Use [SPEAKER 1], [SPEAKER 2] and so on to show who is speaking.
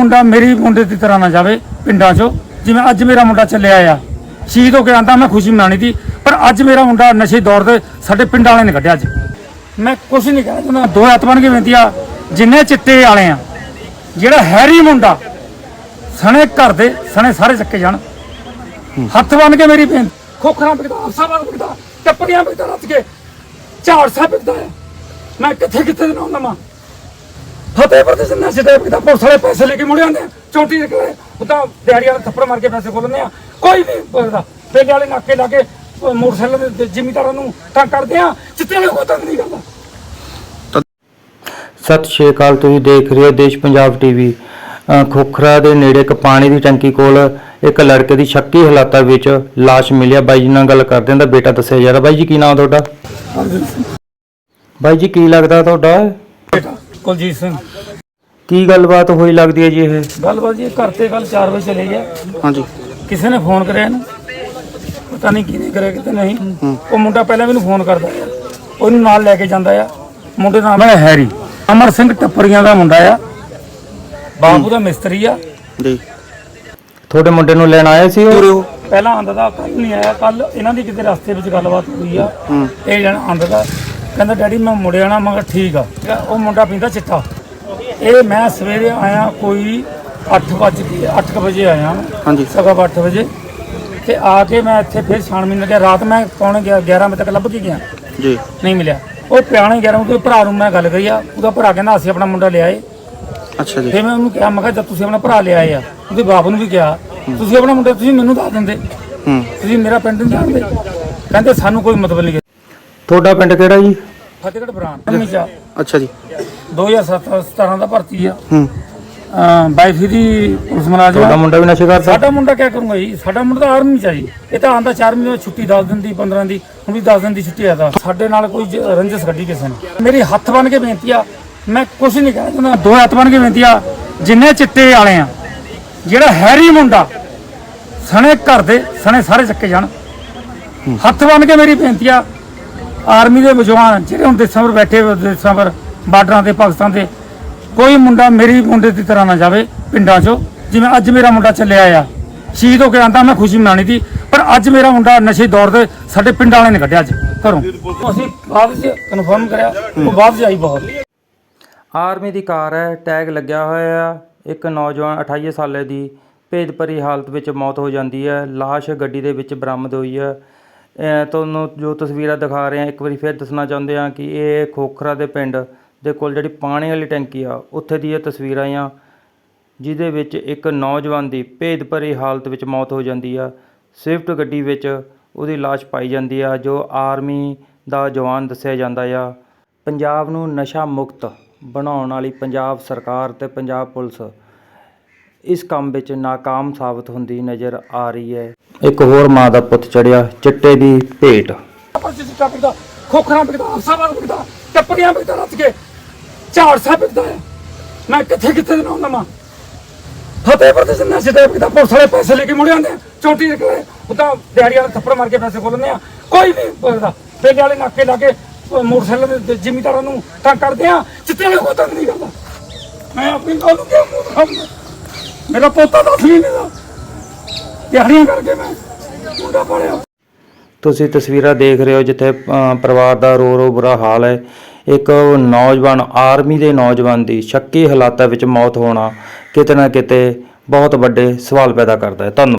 [SPEAKER 1] ਮੁੰਡਾ ਮੇਰੀ ਮੁੰਡੇ ਦੀ ਤਰ੍ਹਾਂ ਨਾ ਜਾਵੇ ਪਿੰਡਾਂ 'ਚੋਂ। ਜਿਵੇਂ ਅੱਜ ਮੇਰਾ ਮੁੰਡਾ ਚੱਲਿਆ ਆ। ਸ਼ਹੀਦ ਹੋ ਕੇ ਆਂਦਾ, ਮੈਂ ਖੁਸ਼ੀ ਮਨਾਣੀ ਦੀ ਪਰ ਅੱਜ ਮੇਰਾ ਮੁੰਡਾ ਨਸ਼ੇ ਦੌਰ ਤੇ ਸਾਡੇ ਪਿੰਡ ਵਾਲਿਆਂ ਨੇ ਕੱਢਿਆ ਅੱਜ। ਮੈਂ ਕੁਝ ਨਹੀਂ ਕਹਿਣਾ ਚਾਹੁੰਦਾ। ਦੋ ਹੱਥ ਬਣ ਕੇ ਬੇਨਤੀ ਆ, ਜਿੰਨੇ ਚਿੱਟੇ ਵਾਲੇ ਆ, ਜਿਹੜਾ ਹੈਰੀ ਮੁੰਡਾ, ਸਣੇ ਘਰ ਦੇ, ਸਣੇ ਸਾਰੇ ਚੱਕੇ ਜਾਣ। ਹੱਥ ਬਣ ਕੇ ਮੇਰੀ ਬੇਨਤੀ, ਖੋਖਰਾਂ ਵਿਕਦਾ ਅਫਸਾਬਾਦ ਵਿਕਦਾ ਟੱਪੜੀਆਂ ਵਿਕਦਾ ਰੱਜ ਕੇ ਝਾੜ ਸਾਹਿਬ ਵਿਕਦਾ ਮੈਂ ਕਿੱਥੇ ਕਿੱਥੇ ਦੇ ਨਾਮ ਲਵਾਂ ਫਤਿਹਪੁਰ ਦੇ ਸੰਨਾ ਸਿੱਧੇ ਵਿਕਦਾ ਪੁਲਿਸ ਵਾਲੇ ਪੈਸੇ ਲੈ ਕੇ ਮੁੜੇ ਆਉਂਦੇ ਆ। ਚੌਂਟੀ ਨਿਕਲੇ ਉਦਾਂ ਦਿਹਾੜੀ ਵਾਲੇ ਥੱਪੜ ਮਾਰ ਕੇ ਪੈਸੇ ਖੋਲਦੇ ਆ। ਕੋਈ ਨਹੀਂ ਪੁੱਛਦਾ। ਪਹਿਲੇ ਵਾਲੇ ਨਾਕੇ ਲਾ ਕੇ ਅਹ ਮੋਟਰਸਾਈਕਲ ਦੇ ਜ਼ਿਮੀਦਾਰਾਂ ਨੂੰ ਤੰਗ ਕਰਦੇ ਆ। ਚਿੱਟੇ ਵਾਲੇ ਕੋਈ ਤੰਗ ਨਹੀਂ ਕਰਦਾ।
[SPEAKER 2] ਸਤਿ ਸ਼੍ਰੀ ਅਕਾਲ ਤੁਸੀਂ ਦੇਖ ਰਹੇ ਹੋ ਦੇਸ਼ ਪੰਜਾਬ ਟੀਵੀ ਖੋਖਰਾ ਦੇ ਨੇੜੇ ਇੱਕ ਪਾਣੀ ਦੀ ਟੈਂਕੀ ਕੋਲ ਇੱਕ ਲੜਕੇ ਦੀ ਸ਼ੱਕੀ ਹਾਲਾਤਾਂ ਵਿੱਚ ਲਾਸ਼ ਮਿਲਿਆ। ਬਾਈ ਜੀ ਨਾਲ ਗੱਲ ਕਰਦੇ ਹਾਂ ਤਾਂ ਬੇਟਾ ਦੱਸਿਆ ਜਾ ਰਿਹਾ। ਬਾਈ ਜੀ ਕੀ ਨਾਮ ਤੁਹਾਡਾ? ਬਾਈ ਜੀ ਕੀ ਲੱਗਦਾ ਤੁਹਾਡਾ?
[SPEAKER 1] ਕੁਲਜੀਤ ਸਿੰਘ।
[SPEAKER 2] ਕੀ ਗੱਲਬਾਤ ਹੋਈ ਲੱਗਦੀ ਹੈ ਜੀ ਇਹ?
[SPEAKER 1] ਗੱਲਬਾਤ ਜੀ ਘਰ ਤੇ ਕੱਲ 4 ਵਜੇ ਚਲੇ ਗਿਆ।
[SPEAKER 2] ਹਾਂਜੀ।
[SPEAKER 1] ਕਿਸੇ ਨੇ ਫੋਨ ਕਰਿਆ ਇਹਨੂੰ। ਪਤਾ ਨਹੀਂ ਕਿਹਨੇ ਕਰਿਆ ਕਿਤੇ ਨਹੀਂ। ਉਹ ਮੁੰਡਾ ਪਹਿਲਾਂ ਮੈਨੂੰ ਫੋਨ ਕਰਦਾ ਆ। ਉਹਨੂੰ ਨਾਲ ਲੈ ਕੇ ਜਾਂਦਾ ਆ। ਮੁੰਡੇ ਦਾ ਨਾਮ ਹੈ ਹੈਰੀ। ਅਮਰ ਸਿੰਘ ਟੱਪਰੀਆਂ ਦਾ ਮੁੰਡਾ ਆ। ਬਾਪੂ ਦਾ ਮਿਸਤਰੀ ਆ।
[SPEAKER 2] ਜੀ। ਤੁਹਾਡੇ ਮੁੰਡੇ ਨੂੰ ਲੈਣ ਆਏ ਸੀ ਉਹ?
[SPEAKER 1] ਪਹਿਲਾਂ ਆਂਦਾ ਦਾ ਕੱਲ ਨਹੀਂ ਆਇਆ। ਕੱਲ ਇਹਨਾਂ ਦੀ ਕਿਤੇ ਰਸਤੇ ਵਿੱਚ ਗੱਲਬਾਤ ਹੋਈ ਆ। ਇਹ ਜਣ ਆਂਦਾ ਦਾ। ਕਹਿੰਦਾ ਡੈਡੀ ਮੈਂ ਮੁੜਿਆ ਨਾ ਮਗਰ ਠੀਕ ਆ। ਉਹ ਮੁੰਡਾ ਪੀਂਦਾ ਚਿੱਟਾ। ਇਹ ਮੈਂ ਸਵੇਰੇ ਆਇਆ ਕੋਈ 8 ਵਜੇ 8 ਵਜੇ ਆਇਆ।
[SPEAKER 2] ਹਾਂਜੀ।
[SPEAKER 1] ਸਵਾ 8 ਵਜੇ। ਤੇ ਆ ਕੇ ਮੈਂ ਇੱਥੇ ਫਿਰ ਛਾਣਬੀਨ ਲੱਗਿਆ। ਰਾਤ ਮੈਂ ਪੌਣੇ 11 ਵਜੇ ਤੱਕ ਲੱਭ ਕੇ ਗਿਆ।
[SPEAKER 2] ਜੀ।
[SPEAKER 1] ਨਹੀਂ ਮਿਲਿਆ। ਉਹ ਪਿਆਣੇ 11 ਵਜੇ ਭਰਾ ਨੂੰ ਮੈਂ ਗੱਲ ਕਰੀ ਆ। ਉਹਦਾ ਭਰਾ ਕਹਿੰਦਾ ਅਸੀਂ ਆਪਣਾ ਮੁੰਡਾ ਲਿਆਏ।
[SPEAKER 2] ਅੱਛਾ ਜੀ।
[SPEAKER 1] ਫਿਰ ਮੈਂ ਉਹਨੂੰ ਕਿਹਾ ਮੈਂ ਕਿਹਾ ਜਦ ਤੁਸੀਂ ਆਪਣਾ ਭਰਾ ਲਿਆਏ ਆ। ਉਹਦੇ ਬਾਪ ਨੂੰ ਵੀ ਕਿਹਾ ਤੁਸੀਂ ਆਪਣਾ ਮੁੰਡਾ ਤੁਸੀਂ ਮੈਨੂੰ ਦੱਸ ਦਿੰਦੇ।
[SPEAKER 2] ਹੂੰ।
[SPEAKER 1] ਤੁਸੀਂ ਮੇਰਾ ਪਿੰਡ ਨਹੀਂ ਜਾਣਦੇ। ਕਹਿੰਦੇ ਸਾਨੂੰ ਕੋਈ ਮਤਲਬ ਨਹੀਂ
[SPEAKER 2] ਤੁਹਾਡਾ ਪਿੰਡ ਕਿਹੜਾ ਜੀ?
[SPEAKER 1] ਫਤਿਹਗੜ੍ਹ ਬਰਾਨ। ਹਮੇਸ਼ਾ
[SPEAKER 2] ਅੱਛਾ ਜੀ।
[SPEAKER 1] 2017 17 ਦਾ ਭਰਤੀ ਆ।
[SPEAKER 2] ਹੂੰ।
[SPEAKER 1] ਬਾਈਫ ਦੀ ਪੁਲਿਸ ਮੁਲਾਜ਼ਮ
[SPEAKER 2] ਤੁਹਾਡਾ
[SPEAKER 1] ਆ।
[SPEAKER 2] ਮੁੰਡਾ ਵੀ ਨਸ਼ੇ ਕਰਦਾ?
[SPEAKER 1] ਸਾਡਾ ਮੁੰਡਾ ਕਿਆ ਕਰੂੰਗਾ ਜੀ? ਸਾਡਾ ਮੁੰਡਾ ਤਾਂ ਆਰਮੀ ਚ ਆ ਜੀ। ਇਹ ਤਾਂ ਆਂਦਾ 4 ਮਹੀਨੇ ਦੀ ਛੁੱਟੀ 10 ਦਿਨ ਦੀ 15 ਦੀ ਹੁਣ ਵੀ 10 ਦਿਨ ਦੀ ਛੁੱਟੀ ਆਦਾ ਸਾਡੇ ਨਾਲ ਕੋਈ ਜ- ਰੰਜਿਸ਼ ਕੱਢੀ ਕਿਸੇ ਨੇ। ਮੇਰੀ ਹੱਥ ਬਣ ਕੇ ਬੇਨਤੀ ਆ ਮੈਂ ਕੁਝ ਨਹੀਂ ਕਹਿਣਾ ਚਾਹੁੰਦਾ ਦੋ ਹੱਥ ਬਣ ਕੇ ਬੇਨਤੀ ਆ ਜਿੰਨੇ ਚਿੱਟੇ ਵਾਲੇ ਆ ਜਿਹੜਾ ਹੈਰੀ ਮੁੰਡਾ ਸਣੇ ਘਰ ਦੇ ਸਣੇ ਸਾਰੇ ਚੱਕੇ ਜਾਣ। ਹੱਥ ਬਣ ਕੇ ਮੇਰੀ ਬੇਨਤੀ ਆ ਆਰਮੀ ਦੇ ਜਵਾਨ ਜਿਹੜੇ ਹੁਣ ਦੇਸਾਂ 'ਤੇ ਬੈਠੇ ਹੋਏ, ਦੇਸਾਂ 'ਪਰ, ਬਾਰਡਰਾਂ ਤੇ, ਪਾਕਿਸਤਾਨ ਦੇ ਕੋਈ ਮੁੰਡਾ ਮੇਰੀ ਮੁੰਡੇ ਦੀ ਤਰ੍ਹਾਂ ਨਾ ਜਾਵੇ ਪਿੰਡਾਂ 'ਚੋਂ। ਜਿਵੇਂ ਅੱਜ ਮੇਰਾ ਮੁੰਡਾ ਚੱਲਿਆ ਆ। ਸ਼ਹੀਦ ਹੋ ਕੇ ਆਂਦਾ, ਮੈਂ ਖੁਸ਼ੀ ਮਨਾਣੀ ਦੀ ਪਰ ਅੱਜ ਮੇਰਾ ਮੁੰਡਾ ਨਸ਼ੇ ਦੌਰ ਦੇ ਸਾਡੇ ਪਿੰਡ ਵਾਲੇ ਨੇ ਕੱਢਿਆ ਅੱਜ, ਘਰੋਂ। ਅਸੀਂ ਬਾਅਦ 'ਚ ਕਨਫਰਮ ਕਰਿਆ, ਉਹ ਬਾਅਦ 'ਚ ਆਈ ਬਹੁਤ।
[SPEAKER 2] ਆਰਮੀ ਦੀ ਕਾਰ ਹੈ, ਟੈਗ ਲੱਗਿਆ ਹੋਇਆ ਆ। ਇੱਕ ਨੌਜਵਾਨ 28 ਸਾਲੇ ਦੀ ਭੇਦਭਰੀ ਹਾਲਤ ਵਿੱਚ ਮੌਤ ਹੋ ਜਾਂਦੀ ਹੈ। ਲਾਸ਼ ਗੱਡੀ ਦੇ ਵਿੱਚ ਬਰਾਮਦ ਹੋਈ ਹੈ। ਤੁਹਾਨੂੰ ਜੋ ਤਸਵੀਰਾਂ ਦਿਖਾ ਰਹੇ ਹਾਂ, ਇੱਕ ਵਾਰੀ ਫਿਰ ਦੱਸਣਾ ਚਾਹੁੰਦੇ ਹਾਂ ਕਿ ਇਹ ਖੋਖਰਾ ਦੇ ਪਿੰਡ ਦੇ ਕੋਲ ਜਿਹੜੀ ਪਾਣੀ ਵਾਲੀ ਟੈਂਕੀ ਆ, ਉੱਥੇ ਦੀ ਇਹ ਤਸਵੀਰਾਂ ਆ, ਜਿਹਦੇ ਵਿੱਚ ਇੱਕ ਨੌਜਵਾਨ ਦੀ ਭੇਦਭਰੀ ਹਾਲਤ ਵਿੱਚ ਮੌਤ ਹੋ ਜਾਂਦੀ ਆ। ਸਵਿਫਟ ਗੱਡੀ ਵਿੱਚ ਉਹਦੀ ਲਾਸ਼ ਪਾਈ ਜਾਂਦੀ ਆ, ਜੋ ਆਰਮੀ ਦਾ ਜਵਾਨ ਦੱਸਿਆ ਜਾਂਦਾ ਆ। ਪੰਜਾਬ ਨੂੰ ਨਸ਼ਾ ਮੁਕਤ ਬਣਾਉਣ ਵਾਲੀ ਪੰਜਾਬ ਸਰਕਾਰ ਤੇ ਪੰਜਾਬ ਪੁਲਿਸ ਇਸ ਕੰਮ ਵਿੱਚ ناکਾਮ ਸਾਬਤ ਹੁੰਦੀ ਨਜ਼ਰ ਆ ਰਹੀ ਹੈ। ਇੱਕ ਹੋਰ ਮਾਂ ਦਾ ਪੁੱਤ ਚੜਿਆ ਚਿੱਟੇ ਦੀ ਭੇਟ।
[SPEAKER 1] ਚਿੱਟਾ ਪਿਕਦਾ ਖੋਖਰਾ ਪਿਕਦਾ ਟੱਪੜੀਆਂ ਪਿਕਦਾ ਰੱਜ ਕੇ ਝਾੜ ਸਾ ਪਿਕਦਾ ਮੈਂ ਕਿੱਥੇ ਕਿੱਥੇ ਨਾ ਹੁੰਦਾ ਮਾਂ ਫਤਿਹਪੁਰ ਦੇ ਜਿੰਨਾ ਸਿੱਧੇ ਪਿਕਦਾ ਪੁਲਿਸ ਵਾਲੇ ਪੈਸੇ ਲੈ ਕੇ ਮੁੜ ਆਉਂਦੇ ਚੋਟੀ ਨਿਕਲੇ ਉਦਾਂ ਦਿਹਾੜੀ ਵਾਲੇ ਥੱਪੜ ਮਾਰ ਕੇ ਪੈਸੇ ਖੋਲਨੇ ਆ। ਕੋਈ ਵੀ ਬੋਲਦਾ ਪੇਲੇ ਵਾਲੇ ਨਾਕੇ ਲਾ ਕੇ ਮੋਟਰਸਾਈਕਲ ਦੇ ਜ਼ਿਮੀਦਾਰਾਂ ਨੂੰ ਤਾਂ ਕਰਦੇ ਆ। ਜਿੱਤੇ ਕੋਈ ਤੰਗ ਨਹੀਂ ਕਰਦਾ। ਮੈਂ ਆਪਣੀ ਗੱਲ ਨੂੰ ਕਿਉਂ ਮੂੰਹ ਮੇਰਾ ਪੋਤਾ ਦਸ ਮਹੀਨੇ ਦਾ। ਦਿਹਾੜੀਆਂ ਕਰਕੇ ਮੈਂ ਮੁੰਡਾ ਪੜਿਆ
[SPEAKER 2] ਤੁਸੀਂ ਤਸਵੀਰਾਂ ਦੇਖ ਰਹੇ ਹੋ ਜਿੱਥੇ ਪਰਿਵਾਰ ਦਾ ਰੋ ਰੋ ਬੁਰਾ ਹਾਲ ਹੈ। ਇੱਕ ਨੌਜਵਾਨ, ਆਰਮੀ ਦੇ ਨੌਜਵਾਨ ਦੀ ਸ਼ੱਕੀ ਹਾਲਾਤਾਂ ਵਿੱਚ ਮੌਤ ਹੋਣਾ ਕਿਤੇ ਨਾ ਕਿਤੇ ਬਹੁਤ ਵੱਡੇ ਸਵਾਲ ਪੈਦਾ ਕਰਦਾ ਹੈ। ਧੰਨਵਾਦ।